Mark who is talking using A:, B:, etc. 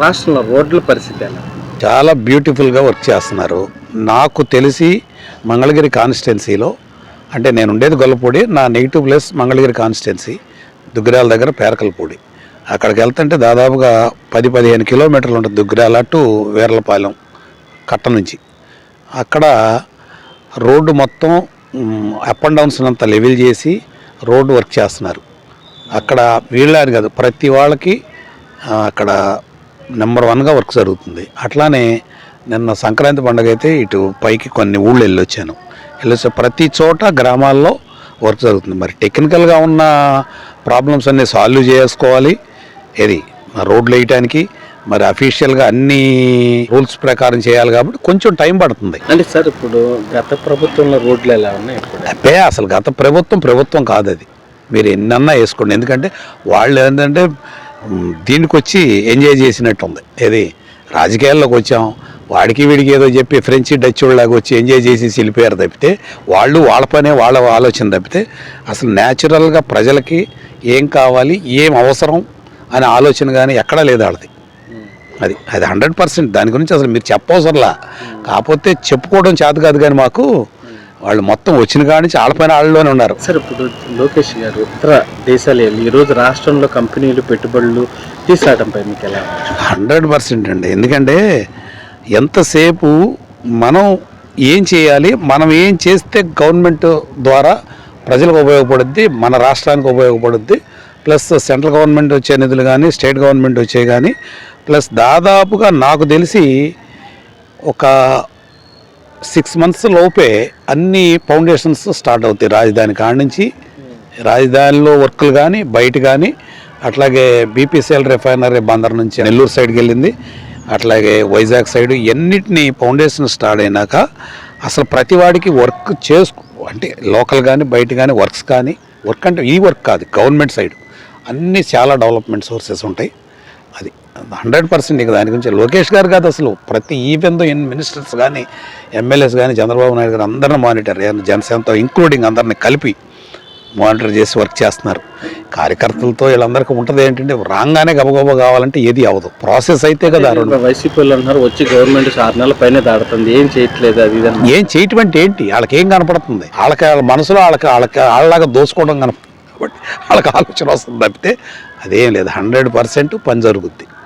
A: రాష్ట్రంలో రోడ్ల పరిస్థితి ఎలా?
B: చాలా బ్యూటిఫుల్గా వర్క్ చేస్తున్నారు. నాకు తెలిసి మంగళగిరి కాన్స్టిట్యున్సీలో అంటే నేను ఉండేది గొల్లపూడి నా negative place Mangalagiri constituency Duggirala దగ్గర పేరకలపూడి. అక్కడికి వెళ్తుంటే దాదాపుగా పది పదిహేను కిలోమీటర్లు ఉంటుంది దుగ్గిరాల టు వీర్లపాలెం కట్ట నుంచి. అక్కడ రోడ్డు మొత్తం అప్ అండ్ డౌన్స్ అంతా లెవెల్ చేసి రోడ్డు వర్క్ చేస్తున్నారు. అక్కడ వీళ్ళని కాదు ప్రతి వాళ్ళకి అక్కడ నెంబర్ వన్గా వర్క్ జరుగుతుంది. అట్లానే నిన్న సంక్రాంతి పండుగ అయితే ఇటు పైకి కొన్ని ఊళ్ళు వెళ్ళొచ్చాను. వెళ్ళొచ్చా ప్రతి చోట గ్రామాల్లో వర్క్ జరుగుతుంది. మరి టెక్నికల్గా ఉన్న ప్రాబ్లమ్స్ అన్నీ సాల్వ్ చేసుకోవాలి. ఏది? రోడ్లు వేయటానికి మరి అఫీషియల్గా అన్ని రూల్స్ ప్రకారం చేయాలి కాబట్టి కొంచెం టైం పడుతుంది.
A: అంటే సార్ ఇప్పుడు గత ప్రభుత్వంలో రోడ్లు ఎలా ఉన్నాయి
B: అబ్బే అసలు గత ప్రభుత్వం ప్రభుత్వం కాదు అది మీరు ఎన్నన్నా వేసుకోండి. ఎందుకంటే వాళ్ళు ఏంటంటే దీనికి వచ్చి ఎంజాయ్ చేసినట్టు ఉంది ఏది? రాజకీయాల్లోకి వచ్చాం. వాడికి వీడికి ఏదో చెప్పి ఫ్రెంచ్ డచ్ వాళ్ళకి వచ్చి ఎంజాయ్ చేసి వెళ్ళిపోయారు తప్పితే వాళ్ళు వాళ్ళ పనే వాళ్ళ ఆలోచన తప్పితే అసలు న్యాచురల్గా ప్రజలకి ఏం కావాలి ఏం అవసరం అనే ఆలోచన కానీ ఎక్కడా లేదు వాళ్ళది. అది అది హండ్రెడ్ పర్సెంట్. దాని గురించి అసలు మీరు చెప్పవసరంలా. కాకపోతే చెప్పుకోవడం చేత కాదు కానీ మాకు వాళ్ళు మొత్తం వచ్చిన కాడి నుంచి వాళ్ళ పైన వాళ్ళలోనే ఉన్నారు
A: సార్ ఇప్పుడు లోకేష్ గారు ఇతర దేశాలు వెళ్ళి ఈరోజు రాష్ట్రంలో కంపెనీలు పెట్టుబడులు తీసుకురావడంపై మీకు ఎలా?
B: హండ్రెడ్ పర్సెంట్ అండి ఎందుకంటే ఎంతసేపు మనం ఏం చేయాలి మనం ఏం చేస్తే గవర్నమెంట్ ద్వారా ప్రజలకు ఉపయోగపడుద్ది మన రాష్ట్రానికి ఉపయోగపడుద్ది ప్లస్ సెంట్రల్ గవర్నమెంట్ వచ్చే నిధులు కానీ స్టేట్ గవర్నమెంట్ వచ్చే కానీ ప్లస్ దాదాపుగా నాకు తెలిసి ఒక సిక్స్ మంత్స్ లోపే అన్ని ఫౌండేషన్స్ స్టార్ట్ అవుతాయి రాజధాని కాడ నుంచి. రాజధానిలో వర్కులు కానీ బయట కానీ అట్లాగే బీపీసీఎల్ రిఫైనరీ బందర్ నుంచి నెల్లూరు సైడ్కి వెళ్ళింది. అట్లాగే వైజాగ్ సైడ్ ఎన్నిటిని ఫౌండేషన్ స్టార్ట్ అయినాక అసలు ప్రతి వాడికి వర్క్ చేసుకు అంటే లోకల్ కానీ బయట కానీ వర్క్స్ కానీ వర్క్ అంటే ఈ వర్క్ కాదు గవర్నమెంట్ సైడ్. అన్నీ చాలా డెవలప్మెంట్ సోర్సెస్ ఉంటాయి. అది హండ్రెడ్ పర్సెంట్ ఇక దాని గురించి లోకేష్ గారు కాదు అసలు. ప్రతి ఈవెంతో ఎన్ని మినిస్టర్స్ కానీ ఎమ్మెల్యేస్ కానీ చంద్రబాబు నాయుడు గారు అందరిని మానిటర్ జనసేనతో ఇంక్లూడింగ్ అందరిని కలిపి మానిటర్ చేసి వర్క్ చేస్తున్నారు. కార్యకర్తలతో వీళ్ళందరికీ ఉంటుంది ఏంటంటే రాగానే గబగబా కావాలంటే ఏది అవ్వదు. ప్రాసెస్ అయితే కదా
A: వైసీపీ వాళ్ళు అంటున్నారు వచ్చి గవర్నమెంట్ ఆరు నెలల పైన దాడుతుంది ఏం చేయట్లేదు అది.
B: ఏం చేయటం అంటే ఏంటి? వాళ్ళకి ఏం కనపడుతుంది? వాళ్ళకి వాళ్ళ మనసులో వాళ్ళకి వాళ్ళకి వాళ్ళలాగా దోసుకోవడం కనపడుతుంది కాబట్టి వాళ్ళకి ఆలోచన వస్తుంది తప్పితే అదేం లేదు హండ్రెడ్ పర్సెంట్ పని జరుగుద్ది.